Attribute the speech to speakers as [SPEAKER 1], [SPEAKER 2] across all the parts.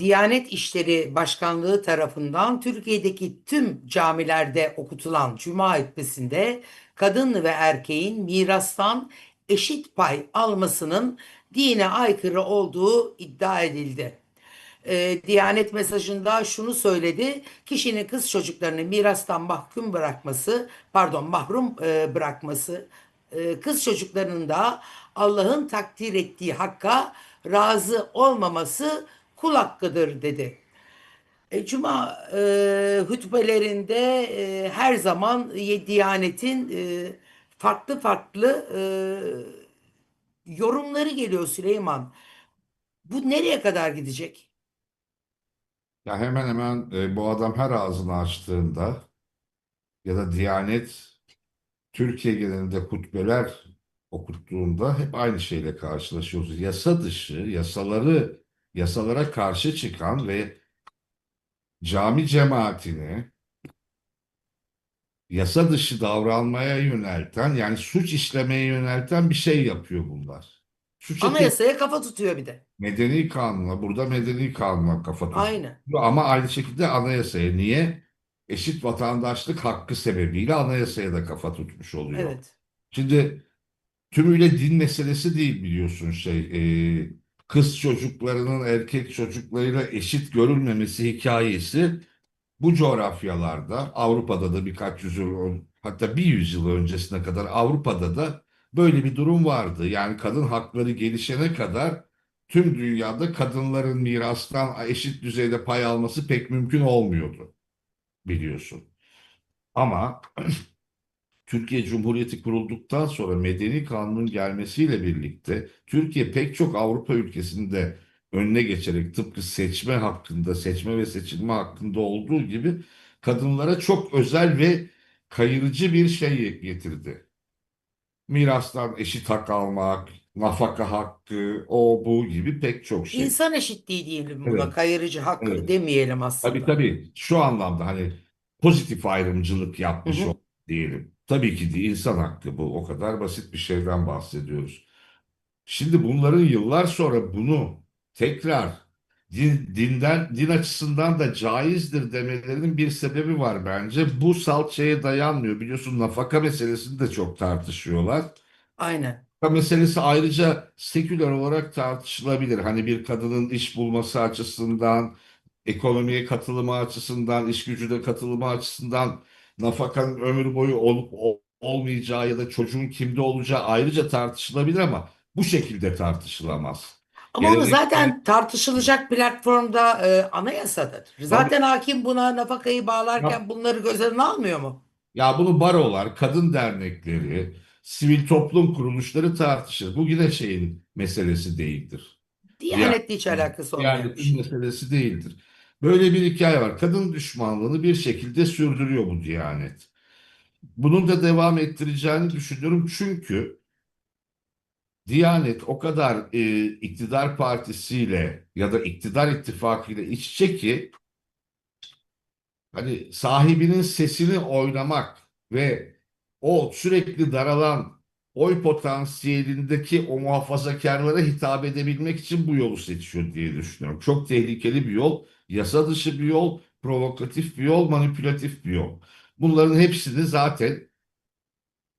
[SPEAKER 1] Diyanet İşleri Başkanlığı tarafından Türkiye'deki tüm camilerde okutulan Cuma hutbesinde kadın ve erkeğin mirastan eşit pay almasının dine aykırı olduğu iddia edildi. Ee, Diyanet mesajında şunu söyledi. Kişinin kız çocuklarını mirastan mahkum bırakması, pardon mahrum e, bırakması, e, kız çocuklarının da Allah'ın takdir ettiği hakka razı olmaması kul hakkıdır dedi. E, Cuma e, hutbelerinde e, her zaman e, Diyanet'in e, farklı farklı e, yorumları geliyor Süleyman. Bu nereye kadar gidecek?
[SPEAKER 2] Ya hemen hemen e, bu adam her ağzını açtığında ya da Diyanet Türkiye genelinde hutbeler okuttuğunda hep aynı şeyle karşılaşıyoruz. Yasa dışı, yasaları, yasalara karşı çıkan ve cami cemaatini yasa dışı davranmaya yönelten yani suç işlemeye yönelten bir şey yapıyor bunlar. Tek-
[SPEAKER 1] Anayasaya kafa tutuyor bir de.
[SPEAKER 2] medeni kanuna, burada medeni kanuna kafa tutuyor.
[SPEAKER 1] Aynen.
[SPEAKER 2] Ama aynı şekilde anayasaya niye? Eşit vatandaşlık hakkı sebebiyle anayasaya da kafa tutmuş oluyor.
[SPEAKER 1] Evet.
[SPEAKER 2] Şimdi tümüyle din meselesi değil biliyorsun şey e, kız çocuklarının erkek çocuklarıyla eşit görülmemesi hikayesi bu coğrafyalarda Avrupa'da da birkaç yüzyıl hatta bir yüzyıl öncesine kadar Avrupa'da da böyle bir durum vardı. Yani kadın hakları gelişene kadar tüm dünyada kadınların mirastan eşit düzeyde pay alması pek mümkün olmuyordu biliyorsun. Ama Türkiye Cumhuriyeti kurulduktan sonra medeni kanunun gelmesiyle birlikte Türkiye pek çok Avrupa ülkesinde önüne geçerek tıpkı seçme hakkında, seçme ve seçilme hakkında olduğu gibi kadınlara çok özel ve kayırıcı bir şey getirdi. Mirastan eşit hak almak, nafaka hakkı, o bu gibi pek çok şey.
[SPEAKER 1] İnsan eşitliği diyelim buna.
[SPEAKER 2] Evet.
[SPEAKER 1] Kayırıcı hak
[SPEAKER 2] Evet.
[SPEAKER 1] demeyelim aslında.
[SPEAKER 2] Tabii tabii şu anlamda hani pozitif ayrımcılık yapmış
[SPEAKER 1] Hı hı.
[SPEAKER 2] diyelim. Tabii ki de insan hakkı bu. O kadar basit bir şeyden bahsediyoruz. Şimdi bunların yıllar sonra bunu tekrar din, dinden din açısından da caizdir demelerinin bir sebebi var bence. Bu salçaya dayanmıyor. Biliyorsun nafaka meselesini de çok tartışıyorlar.
[SPEAKER 1] Aynen.
[SPEAKER 2] Nafaka meselesi ayrıca seküler olarak tartışılabilir. Hani bir kadının iş bulması açısından, ekonomiye katılımı açısından, iş gücüne katılımı açısından nafakanın ömür boyu olup ol- olmayacağı ya da çocuğun kimde olacağı ayrıca tartışılabilir ama bu şekilde tartışılamaz.
[SPEAKER 1] Ama onu
[SPEAKER 2] Gelenekte-
[SPEAKER 1] zaten tartışılacak platformda e, anayasadır. Zaten hakim buna nafakayı bağlarken bunları göz önüne almıyor mu?
[SPEAKER 2] Ya bunu barolar, kadın dernekleri, sivil toplum kuruluşları tartışır. Bu yine şeyin meselesi değildir.
[SPEAKER 1] Diyanetle hiç alakası olmayan bir
[SPEAKER 2] Diyanetin meselesi değildir. Böyle bir hikaye var. Kadın düşmanlığını bir şekilde sürdürüyor bu Diyanet. Bunun da devam ettireceğini düşünüyorum çünkü Diyanet o kadar e, iktidar partisiyle ya da iktidar ittifakıyla iç içe ki hani sahibinin sesini oynamak ve o sürekli daralan oy potansiyelindeki o muhafazakarlara hitap edebilmek için bu yolu seçiyor diye düşünüyorum. Çok tehlikeli bir yol, yasa dışı bir yol, provokatif bir yol, manipülatif bir yol. Bunların hepsini zaten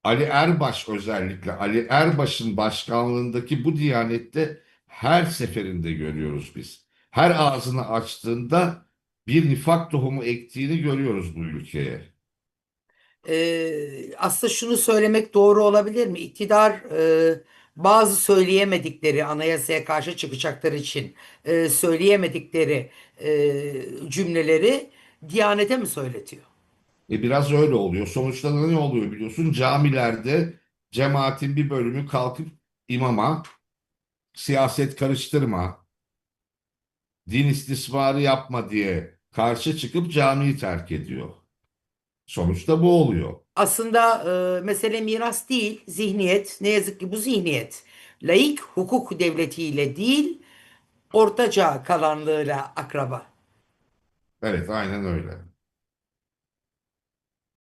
[SPEAKER 2] Ali Erbaş özellikle Ali Erbaş'ın başkanlığındaki bu diyanette her seferinde görüyoruz biz. Her ağzını açtığında bir nifak tohumu ektiğini görüyoruz bu ülkeye.
[SPEAKER 1] Ee, aslında şunu söylemek doğru olabilir mi? İktidar e, bazı söyleyemedikleri anayasaya karşı çıkacakları için e, söyleyemedikleri e, cümleleri Diyanete mi söyletiyor?
[SPEAKER 2] E biraz öyle oluyor. Sonuçta da ne oluyor biliyorsun? Camilerde cemaatin bir bölümü kalkıp imama siyaset karıştırma, din istismarı yapma diye karşı çıkıp camiyi terk ediyor. Sonuçta bu oluyor.
[SPEAKER 1] Aslında e, mesele miras değil, zihniyet. Ne yazık ki bu zihniyet laik hukuk devletiyle değil, ortaçağ kalanlığıyla akraba.
[SPEAKER 2] Evet, aynen öyle.